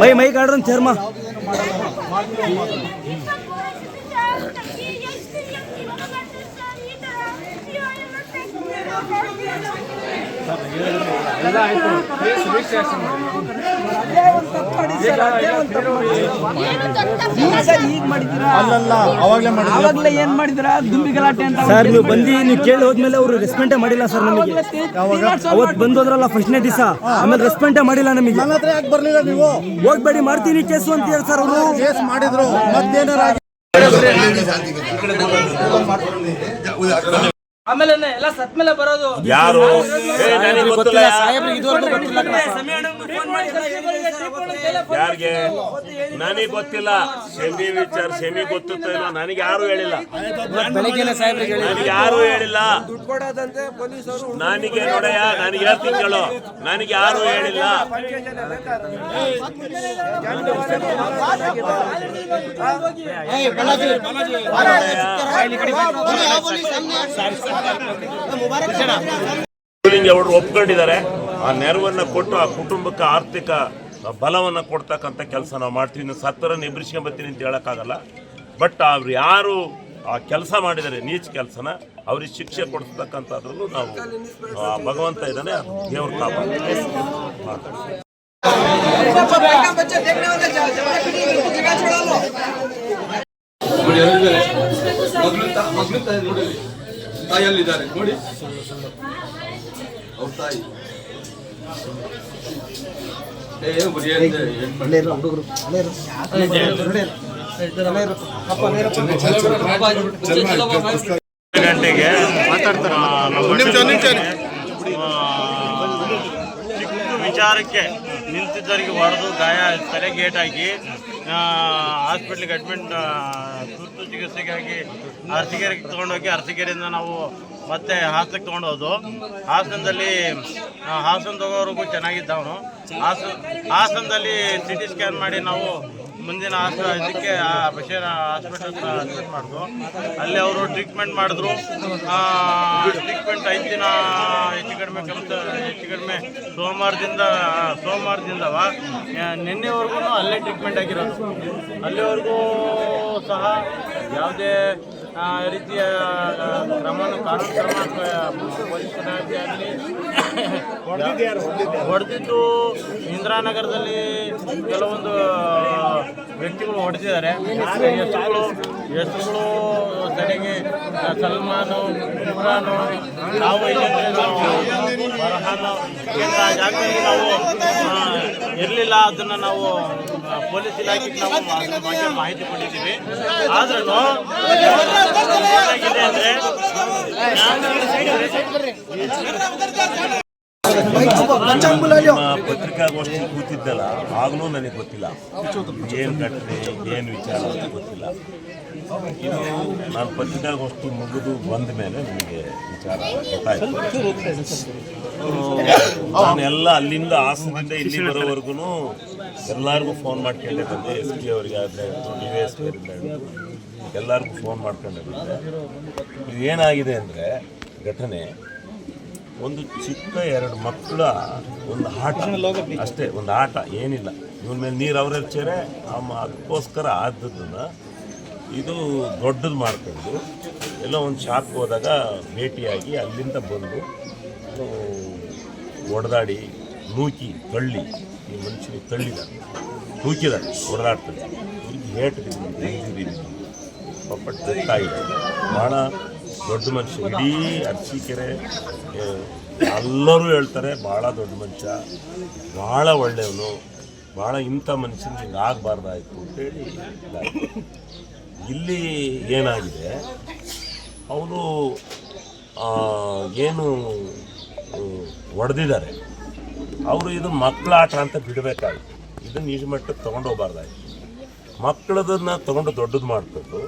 ಮೈ ಮೈ ಕಾಡ್ರ ಚರ್ಮ ಮಾಡಿದ್ದೀರಾ ಅಲ್ಲಲ್ಲ ಅವಾಗಲೇ ಮಾಡಿದ್ರು. ಆವಾಗಲೇ ಏನ್ ಮಾಡಿದಿರಾ ದುಂಬಿ ಗಲಾಟೆ ಅಂತ ಸರ್ ನೀವು ಬಂದು ನೀವು ಕೇಳಿ ಹೋದ್ಮೇಲೆ ಅವರು ರೆಸ್ಪೆಂಟೇ ಮಾಡಿಲ್ಲ ಸರ್ ನಮಗೆ. ಅವತ್ತು ಬಂದು ಹೋದ್ರಲ್ಲ ಫಸ್ಟ್ನೇ ದಿವಸ. ಆಮೇಲೆ ರೆಸ್ಪಾಂಡೇ ಮಾಡಿಲ್ಲ ನಮಗೆ. ನನ್ನ ಹತ್ರ ಯಾಕೆ ಬರ್ಲಿಲ್ಲ ನೀವು? ಹೋಗ್ಬೇಡಿ ಮಾಡ್ತೀನಿ ಕೇಸು ಅಂತ ಹೇಳಿ ಸರ್ ಅವರು. ಕೇಸ್ ಮಾಡಿದ್ರು. ಮತ್ತೇನಾರ ಆಮೇಲೆ ಎಲ್ಲ ಸತ್ ಮೇಲೆ ಬರೋದು. ಯಾರು? ಏ, ನನಗೆ ಗೊತ್ತಿಲ್ಲ ಯಾರಿಗೆ? ನನಗೆ ಗೊತ್ತಿಲ್ಲ. ಸೆಮಿ ವಿಚಾರ ಸೆಮಿ ಗೊತ್ತುತ್ತೋ ಇಲ್ಲ ನನಗೆ ಯಾರು ಹೇಳಿಲ್ಲ. ನನಗೆ ಯಾರು ಹೇಳಿಲ್ಲ. ನನಗೆ ನೋಡಯ್ಯ ನನಗೆ ಹೇಳ್ತೀನಿ ಕೇಳು ನನಗೆ ಯಾರು ಹೇಳಿಲ್ಲ. ಕೂಲಿಂಗ್ ಅವರು ಒಪ್ಕೊಂಡಿದ್ದಾರೆ. ಆ ನೆರವನ್ನು ಕೊಟ್ಟು ಆ ಕುಟುಂಬಕ್ಕೆ ಆರ್ಥಿಕ ಬಲವನ್ನ ಕೊಡ್ತಕ್ಕಂಥ ಕೆಲಸ ನಾವು ಮಾಡ್ತೀವಿ. ಇನ್ನು ಸತ್ತರನ್ನು ಎಬ್ರಿಸ್ಕೊಂಬತ್ತೀನಿ ಅಂತ ಹೇಳೋಕ್ಕಾಗಲ್ಲ. ಬಟ್ ಅವ್ರು ಯಾರು ಆ ಕೆಲಸ ಮಾಡಿದ್ದಾರೆ ನೀಚ ಕೆಲಸನ ಅವ್ರಿಗೆ ಶಿಕ್ಷೆ ಕೊಡ್ತಕ್ಕಂಥದ್ರಲ್ಲೂ ನಾವು ಭಗವಂತ ಇದ್ದಾನೆ ದೇವ್ರ ಕಾಪಾಡ್ತಾರೆ ತಾಯಿಯಲ್ಲಿದ್ದಾರೆ. ನೋಡಿ. ಅವ್ರ ತಾಯಿ. ಗಂಟೆಗೆ ಚಿಕ್ಕ ವಿಚಾರಕ್ಕೆ ನಿಂತಿದ್ದವರಿಗೆ ಹೊಡೆದು ಗಾಯ ತಲೆಗೆ ಏಟಾಗಿ ಹಾಸ್ಪಿಟ್ಲಿಗೆ ಅಡ್ಮಿಟ್ ತುರ್ತು ಚಿಕಿತ್ಸೆಗಾಗಿ ಅರಸೀಕೆರೆಗೆ ತೊಗೊಂಡೋಗಿ, ಅರಸೀಕೆರೆಯಿಂದ ನಾವು ಮತ್ತೆ ಹಾಸನಕ್ಕೆ ತೊಗೊಂಡೋದು. ಹಾಸನದಲ್ಲಿ ಹಾಸನ ತಗೋವರೆಗೂ ಚೆನ್ನಾಗಿದ್ದವನು. ಹಾಸನ ಹಾಸನದಲ್ಲಿ ಸಿ ಟಿ ಸ್ಕ್ಯಾನ್ ಮಾಡಿ ನಾವು ಮುಂದಿನ ಇದಕ್ಕೆ ಆ ಬಶೀರ್ ಹಾಸ್ಪಿಟಲ್ ಅಡ್ಮಿಟ್ ಮಾಡಿದ್ರು ಅಲ್ಲಿ ಅವರು ಟ್ರೀಟ್ಮೆಂಟ್ ಮಾಡಿದ್ರು. ಟ್ರೀಟ್ಮೆಂಟ್ ಐದು ದಿನ ಹೆಚ್ಚು ಕಡಿಮೆ ಕೆಲಸ ಹೆಚ್ಚು ಕಡಿಮೆ ಸೋಮವಾರದಿಂದ ಸೋಮವಾರದಿಂದವ. ನಿನ್ನೆವರೆಗೂ ಅಲ್ಲೇ ಟ್ರೀಟ್ಮೆಂಟ್ ಆಗಿರೋದು. ಅಲ್ಲಿವರೆಗೂ ಸಹ ಯಾವುದೇ ರೀತಿಯ ಕ್ರಮನು ಕಾನೂನು ಕ್ರಮ ಪೊಲೀಸ್ ಇಲಾಖೆ ಆಗಲಿ ಹೊಡೆದಿದ್ದು ಇಂದಿರಾನಗರದಲ್ಲಿ ಕೆಲವೊಂದು ವ್ಯಕ್ತಿಗಳು ಹೊಡೆದಿದ್ದಾರೆ. ಹೆಸರುಗಳು? ಹೆಸರುಗಳು ಸರಿಯಾಗಿ ಸಲ್ಮಾನು, ಇಮ್ರಾನು ನಾವು ನಾವು ಇಂಥ ಜಾಗದಲ್ಲಿ ನಾವು ಇರಲಿಲ್ಲ ಅದನ್ನು ನಾವು ಪೊಲೀಸ್ ಇಲಾಖೆಗೆ ನಾವು ಬಗ್ಗೆ ಮಾಹಿತಿ ಕೊಟ್ಟಿದ್ದೀವಿ. ಆದ್ರೂ ಏನಾಗಿದೆ ಅಂದರೆ ಪತ್ರಿಕಾಗೋಷ್ಠಿ ಕೂತಿದ್ದಲ್ಲ, ಆಗಲೂ ನನಗೆ ಗೊತ್ತಿಲ್ಲ. ಏನು ಘಟನೆ, ಏನು ವಿಚಾರ ಅಂತ ಗೊತ್ತಿಲ್ಲ. ಇದು ನಾನು ಪತ್ರಿಕಾಗೋಷ್ಠಿ ಮುಗಿದು ಬಂದ ಮೇಲೆ ನನಗೆ ವಿಚಾರ ಗೊತ್ತಾಯ್ತು. ನಾನೆಲ್ಲ ಅಲ್ಲಿಂದ ಹಾಸನದಿಂದ ಇಲ್ಲಿ ಬರೋವರೆಗೂ ಎಲ್ಲರಿಗೂ ಫೋನ್ ಮಾಡ್ಕೊಂಡೆ ಬಂದೆ. ಎಸ್ ಪಿ ಅವರಿಗೆ ಆದರೆ ಡಿ ವಿ ಎಸ್ ಪಿ ಎಲ್ಲರಿಗೂ ಫೋನ್ ಮಾಡ್ಕೊಂಡೆ ಬಂದೆ. ಇದು ಏನಾಗಿದೆ ಅಂದರೆ ಘಟನೆ ಒಂದು ಚಿಕ್ಕ ಎರಡು ಮಕ್ಕಳ ಒಂದು ಆಟ. ಅಷ್ಟೇ, ಒಂದು ಆಟ, ಏನಿಲ್ಲ. ಇವನ ಮೇಲೆ ನೀರು ಅವರೆರ್ಚರೆ ಅಮ್ಮ ಅದಕ್ಕೋಸ್ಕರ ಆದದ್ದನ್ನು ಇದು ದೊಡ್ಡದು ಮಾಡ್ಕೊಂಡು ಎಲ್ಲೋ ಒಂದು ಶಾಪ್ ಹೋದಾಗ ಭೇಟಿಯಾಗಿ ಅಲ್ಲಿಂದ ಬಂದು ಒಡೆದಾಡಿ ನೂಕಿ, ತಳ್ಳಿ, ಈ ಮನುಷ್ಯನಿಗೆ ತಳ್ಳಿದ ನೂಕಿದ್ದಾರೆ ಹೊಡೆದಾಡ್ತಾರೆ ಏಟು. ಪಾಪ ಡೆತ್ ಆಗಿದೆ ಭಾಳ ದೊಡ್ಡ ಮನುಷ್ಯ. ಇಡೀ ಅರಸೀಕೆರೆ ಎಲ್ಲರೂ ಹೇಳ್ತಾರೆ ಭಾಳ ದೊಡ್ಡ ಮನುಷ್ಯ ಭಾಳ ಒಳ್ಳೆಯವನು ಭಾಳ ಇಂಥ ಮನುಷ್ಯನ ಹಿಂಗೆ ಆಗಬಾರ್ದಾಯ್ತು ಅಂತೇಳಿ. ಇಲ್ಲಿ ಏನಾಗಿದೆ? ಅವರು ಏನು ಹೊಡೆದಿದ್ದಾರೆ ಅವರು ಇದು ಮಕ್ಕಳ ಆಟ ಅಂತ ಬಿಡಬೇಕಾಗಿತ್ತು ಇದನ್ನು ಈಜು ಮಟ್ಟಕ್ಕೆ ತೊಗೊಂಡೋಗ್ಬಾರ್ದಾಯ್ತು ಮಕ್ಕಳದನ್ನು ತೊಗೊಂಡು ದೊಡ್ಡದು ಮಾಡಿಕೊಂಡು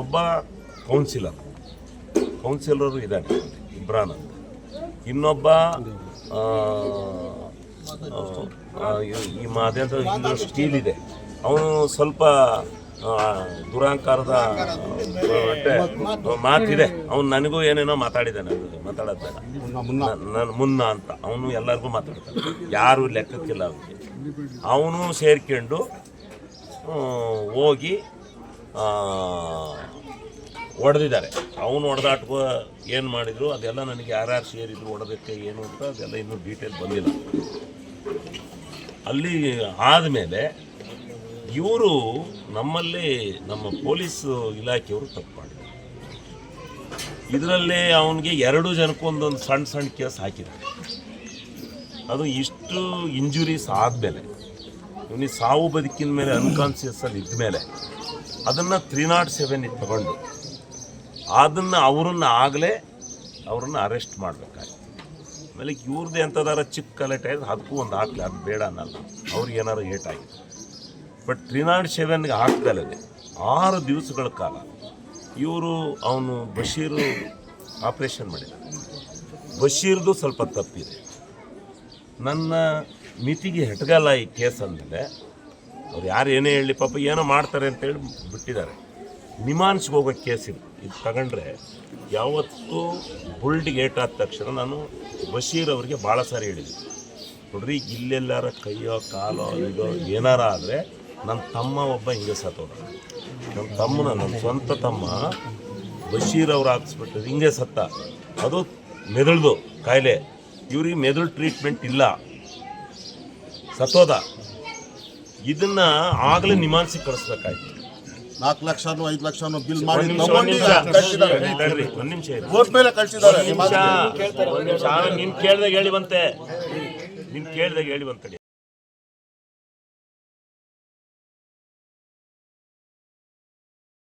ಒಬ್ಬ ಕೌನ್ಸಿಲರ್ ಕೌನ್ಸಿಲರು ಇದ್ದಾನೆ ಇಬ್ರಾನ್ ಅಂತ. ಇನ್ನೊಬ್ಬ ಈ- ಮಾಧ್ಯಮ ಹಿಂದೂ ಸ್ಟೀಲ್ ಇದೆ. ಅವನು ಸ್ವಲ್ಪ ದುರಾಂಕಾರದ ಮಾತಿದೆ. ಅವನು ನನಗೂ ಏನೇನೋ ಮಾತಾಡಿದ್ದಾನೆ ಅದು ನನ್ನ ಮುನ್ನ ಅಂತ. ಅವನು ಎಲ್ಲರಿಗೂ ಮಾತಾಡ್ತಾನೆ. ಯಾರು ಲೆಕ್ಕಕ್ಕಿಲ್ಲ ಅವನಿಗೆ. ಅವನು ಸೇರ್ಕೊಂಡು ಹೋಗಿ ಹೊಡೆದಿದ್ದಾರೆ ಅವನು ಹೊಡೆದಾಟುವ ಏನು ಮಾಡಿದ್ರು, ಅದೆಲ್ಲ ನನಗೆ ಯಾರ್ಯಾರು ಸೇರಿದ್ರು ಹೊಡೆದಕ್ಕೆ ಏನು ಅಂತ ಅದೆಲ್ಲ ಇನ್ನೂ ಡೀಟೇಲ್ ಬಂದಿಲ್ಲ. ಅಲ್ಲಿ ಆದಮೇಲೆ ಇವರು ನಮ್ಮಲ್ಲಿ ನಮ್ಮ ಪೊಲೀಸ್ ಇಲಾಖೆಯವರು ತಪ್ಪು ಮಾಡಿದ್ರು ಇದರಲ್ಲಿ ಅವನಿಗೆ ಎರಡು ಜನಕ್ಕೊಂದೊಂದು ಸಣ್ಣ ಸಣ್ಣ ಕೇಸ್ ಹಾಕಿದ್ದಾರೆ. ಅದು ಇಷ್ಟು ಇಂಜುರೀಸ್ ಆದಮೇಲೆ, ಇವನಿಗೆ ಸಾವು ಬದುಕಿನ ಮೇಲೆ ಅನ್ಕಾನ್ಸಿಯಸ್ಸಲ್ಲಿ ಇದ್ದ ಮೇಲೆ ಅದನ್ನು ತ್ರೀ ನಾಟ್ ಸೆವೆನ್ ತಗೊಂಡು ಅದನ್ನು ಅವರನ್ನು ಆಗಲೇ ಅವ್ರನ್ನ ಅರೆಸ್ಟ್ ಮಾಡಬೇಕಾಗಿತ್ತು ಆಮೇಲೆ ಇವ್ರದ್ದು ಎಂಥದಾರ ಚಿಕ್ಕ ಕಲೆಕ್ಟ್ ಆಯ್ತು, ಅದಕ್ಕೂ ಒಂದು ಹಾಕ್ಲಿ, ಅದು ಬೇಡ ಅನ್ನಲ್ಲ. ಅವ್ರಿಗೆ ಏನಾರು ಏಟಾಗಿದೆ ಬಟ್ ತ್ರೀ ನಾಟ್ ಸೆವೆನ್ಗೆ ಹಾಕ್ದಲ್ಲದೆ, ಆರು ದಿವಸಗಳ ಕಾಲ ಇವರು ಅವನು ಬಶೀರು ಆಪ್ರೇಷನ್ ಮಾಡಿದ್ದಾರೆ ಬಶೀರ್ದು ಸ್ವಲ್ಪ ತಪ್ಪಿದೆ. ನನ್ನ ಮಿತಿಗೆ ಹೆಟ್ಗಲ್ಲ ಈ ಕೇಸ್ ಅಂದರೆ ಅವ್ರು ಯಾರು ಏನೇ ಹೇಳಿ ಪಾಪ ಏನೋ ಮಾಡ್ತಾರೆ ಅಂತೇಳಿ ಬಿಟ್ಟಿದ್ದಾರೆ. ನಿಮಾನ್ಸ್ಗೆ ಹೋಗೋ ಕೇಸ್ ಇದು. ಇದು ತಗೊಂಡ್ರೆ ಯಾವತ್ತೂ ಬುಲ್ಡ್ ಗೇಟ್ ಆದ ತಕ್ಷಣ ನಾನು ಬಶೀರ್ ಅವರಿಗೆ ಭಾಳ ಸಾರಿ ಹೇಳಿದ್ದೆ ನೋಡ್ರಿ, ಇಲ್ಲೆಲ್ಲಾರ ಕೈಯೋ, ಕಾಲೋ, ಇದೋ ಏನಾರ ಆದರೆ ನನ್ನ ತಮ್ಮ ಒಬ್ಬ ಹಿಂಗೆ ಸತ್ತೋದ ನನ್ನ ತಮ್ಮನ ನನ್ನ ಸ್ವಂತ ತಮ್ಮ ಬಶೀರ್ ಅವ್ರು ಹಾಕ್ಸ್ಬಿಟ್ಟು ಹಿಂಗೆ ಸತ್ತ. ಅದು ಮೆದುಳ್ದು, ಕಾಯಿಲೆ. ಇವ್ರಿಗೆ ಮೆದುಳು ಟ್ರೀಟ್ಮೆಂಟ್ ಇಲ್ಲ. ಸತ್ತೋದ ಇದನ್ನು ಆಗಲೇ ನಿಮಾನ್ಸಿ ಕಳಿಸ್ಬೇಕಾಯ್ತು. ನಾಲ್ಕು ಲಕ್ಷನೂ ಐದು ಲಕ್ಷನೂ ಬಿಲ್ ಮಾಡಿ ತಗೊಂಡು ಕಳ್ಸಿದ್ದಾರೆ. ಒಂದ್ ನಿಮಿಷ ಮೇಲೆ ಕಳ್ಸಿದ್ದಾರೆ. ನಿಮ್ ಕೇಳ್ದಾಗ ಹೇಳಿ ಬಂತೆ. ನಿನ್ ಕೇಳ್ದಾಗ ಹೇಳಿ ಬಂತಡಿ.